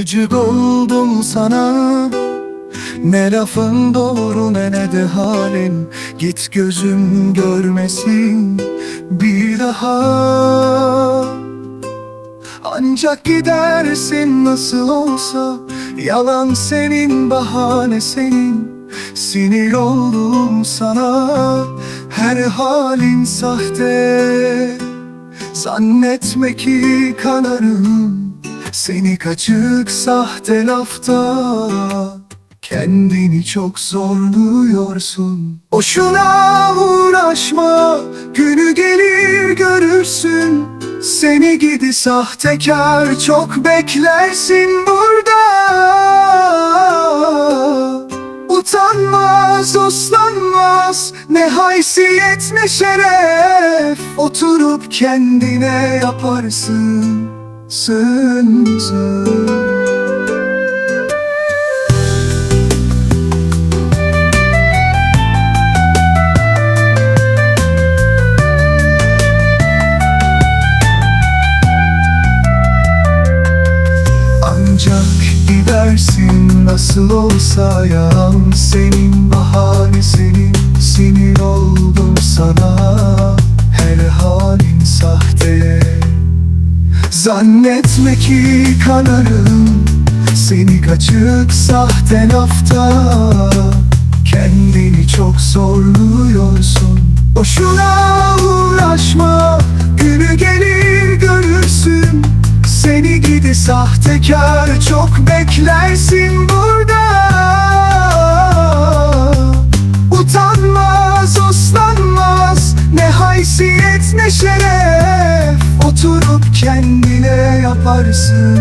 Gıcık oldum sana. Ne lafın doğru ne ne de halin. Git gözüm görmesin bir daha. Ancak gidersin nasıl olsa. Yalan senin bahane senin. Sinir oldum sana. Her halin sahte. Zannetme ki kanarım Seni kaçık sahte lafta Kendini çok zorluyorsun. Boşuna uğraşma Günü gelir görürsün. Seni gidi sahtekar Çok beklersin burada. Utanmaz, uslanmaz Ne haysiyet ne şeref. Oturup kendine yaparsın Sın Ancak gidersin nasıl olsa yalan senin bahane senin. Sinir oldum sana Zannetme ki kanarım seni kaçık sahte lafta. Kendini çok zorluyorsun. Boşuna uğraşma Günü gelir görürsün. Seni gidi sahtekar Çok beklersin burada. Utanmaz, uslanmaz Ne haysiyet ne şeref Oturup kendine yaparsın